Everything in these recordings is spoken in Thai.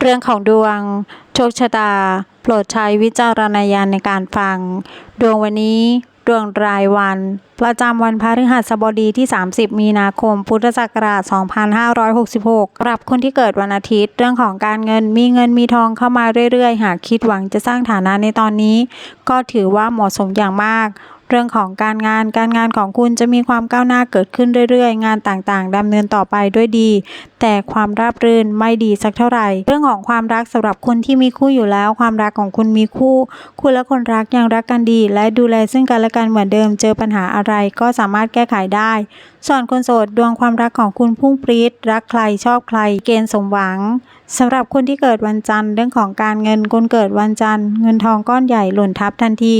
เรื่องของดวง โชคชะตา โปรดใช้วิจารณญาณในการฟัง ดวงวันนี้ ดวงรายวัน ประจำวันพฤหัสบดีที่ 30 มีนาคม พุทธศักราช 2566สำหรับคนที่เกิดวันอาทิตย์ เรื่องของการเงินมีเงินมีทองเข้ามาเรื่อยๆ หากคิดหวังจะสร้างฐานะในตอนนี้ ก็ถือว่าเหมาะสมอย่างมาก เรื่องของการงานการงานของคุณจะมีความก้าวหน้าเกิดขึ้นเรื่อยๆ งานต่างๆดำเนินต่อไปด้วยดี แต่ความราบรื่นไม่ดีสักเท่าไหร่ เรื่องของความรักสำหรับคนที่มีคู่อยู่แล้ว ความรักของคุณมีคู่ คุณและคนรักยังรักกันดี และดูแลซึ่งกันและกันเหมือนเดิมเจอปัญหาอะไรก็สามารถแก้ไขได้ ส่วนคนโสดดวงความรักของคุณพุ่งปรี๊ดรักใครชอบใคร เกณฑ์สมหวังสำหรับคนที่เกิดวันจันทร์เรื่องของการเงินคนเกิดวันจันทร์เงินทองก้อนใหญ่หล่นทับทันที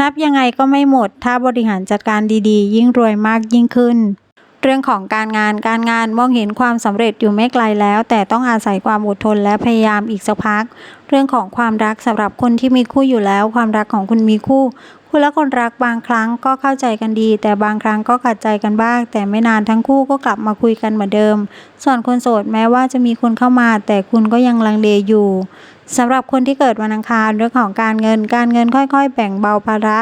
นับยังไงก็ไม่หมดถ้าบริหารจัดการดีๆ ยิ่งรวยมากยิ่งขึ้น เรื่องของการงานการงานมองเห็นความสำเร็จอยู่ไม่ไกลแล้ว แต่ต้องอาศัยความอดทนและพยายามอีกสักพัก เรื่องของความรักสำหรับคนที่มีคู่อยู่แล้ว ความรักของคุณมีคู่คุณและคนรักบางครั้งก็เข้าใจกันดี แต่บางครั้งก็ขัดใจกันบ้าง แต่ไม่นานทั้งคู่ก็กลับมาคุยกันเหมือนเดิม ส่วนคนโสดแม้ว่าจะมีคนเข้ามา แต่คุณก็ยังลังเลอยู่สำหรับคนที่เกิดวันอังคารเรื่องของการเงิน การเงินค่อยๆ แบ่งเบาภาระ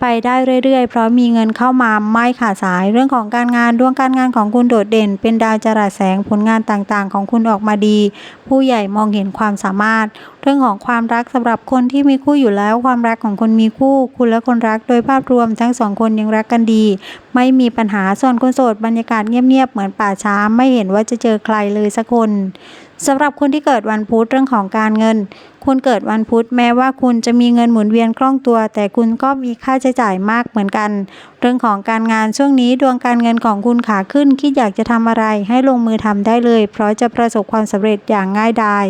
ไปได้เรื่อยๆ เพราะมีเงินเข้ามาไม่ขาดสายเรื่องของการงานดวงการงานของคุณโดดเด่น เป็นดาวจรัสแสงผลงานต่างๆ ของคุณออกมาดี ผู้ใหญ่มองเห็นความสามารถ เรื่องของความรักสำหรับคนที่มีคู่อยู่แล้ว ความรักของคนมีคู่ คุณและคนรักโดยภาพรวมทั้งสองคนยังรักกันดี ไม่มีปัญหาส่วนคนโสดบรรยากาศเงียบๆเหมือนป่าช้าไม่เห็นว่าจะเจอใครเลยสักคน สำหรับคนที่เกิดวันพุธเรื่องของการเงิน คุณเกิดวันพุธแม้ว่าคุณจะมีเงินหมุนเวียนคล่องตัว แต่คุณก็มีค่าใช้จ่ายมากเหมือนกัน เรื่องของการงานช่วงนี้ดวงการเงินของคุณขาขึ้น คิดอยากจะทำอะไรให้ลงมือทำได้เลย เพราะจะประสบความสำเร็จอย่างง่ายดาย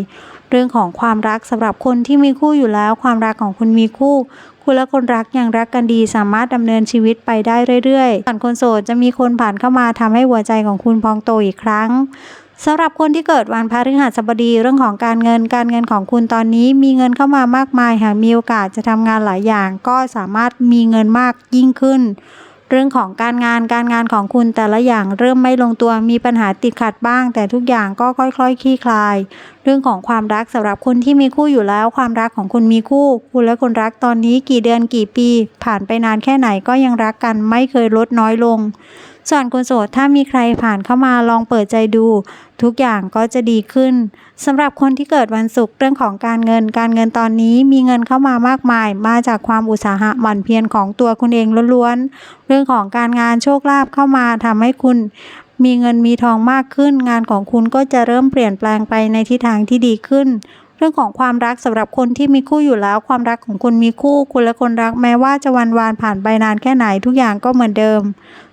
เรื่องของความรักสำหรับคนที่มีคู่อยู่แล้ว ความรักของคุณมีคู่ คุณและคนรักยังรักกันดีสามารถดำเนินชีวิตไปได้เรื่อยๆส่วนคนโสดจะมีคนผ่านเข้ามาทำให้หัวใจของคุณพองโตอีกครั้ง สำหรับคนที่เกิดวันพฤหัสบดีเรื่องของการเงินการเงินของคุณตอนนี้ มีเงินเข้ามามากมายหากมีโอกาสจะทำงานหลายอย่าง ก็สามารถมีเงินมากยิ่งขึ้น เรื่องของการงานการงานของคุณแต่ละอย่างเริ่มไม่ลงตัวมีปัญหาติดขัดบ้าง แต่ทุกอย่างก็ค่อยๆคลี่คลาย เรื่องของความรักสำหรับคนที่มีคู่อยู่แล้ว ความรักของคุณมีคู่ คุณและคนรักตอนนี้กี่เดือนกี่ปี ผ่านไปนานแค่ไหนก็ยังรักกันไม่เคยลดน้อยลง ส่วนคนโสดถ้ามีใครผ่านเข้ามาลองเปิดใจดู ทุกอย่างก็จะดีขึ้นสำหรับคนที่เกิดวันศุกร์เรื่องของการเงิน การเงินตอนนี้มีเงินเข้ามามากมาย มาจากความอุตสาหะหมั่นเพียรของตัวคุณเองล้วนๆเรื่องของการงานโชคลาภเข้ามาทำให้คุณมีเงินมีทองมากขึ้น งานของคุณก็จะเริ่มเปลี่ยนแปลงไปในทิศทางที่ดีขึ้น เรื่องของความรักสำหรับคนที่มีคู่อยู่แล้ว ความรักของคุณมีคู่ คุณและคนรักแม้ว่าจะวันวานผ่านไปนานแค่ไหนทุกอย่างก็เหมือนเดิม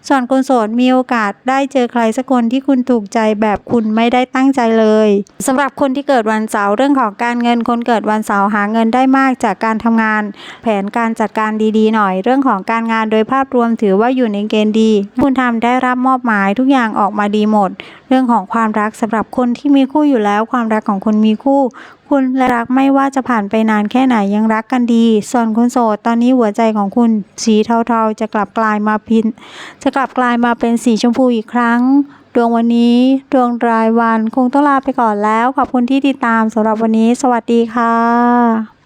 ส่วนคนโสดมีโอกาสได้เจอใครสักคนที่คุณถูกใจแบบคุณไม่ได้ตั้งใจเลยสำหรับคนที่เกิดวันเสาร์เรื่องของการเงินคนเกิดวันเสาร์หาเงินได้มากจากการทำงาน แผนการจัดการดีๆ หน่อย เรื่องของการงานโดยภาพรวมถือว่าอยู่ในเกณฑ์ดี คุณทำได้รับมอบหมายทุกอย่างออกมาดีหมด เรื่องของความรักสำหรับคนที่มีคู่อยู่แล้วความรักของคุณมีคู่คุณและรักไม่ว่าจะผ่านไปนานแค่ไหนยังรักกันดี ส่วนคนโสดตอนนี้หัวใจของคุณสีเทาๆ จะกลับกลายมาพินจะกลับกลายมาเป็นสีชมพูอีกครั้ง ดวงวันนี้ ดวงรายวันคงต้องลาไปก่อนแล้ว ขอบคุณที่ติดตามสำหรับวันนี้ สวัสดีค่ะ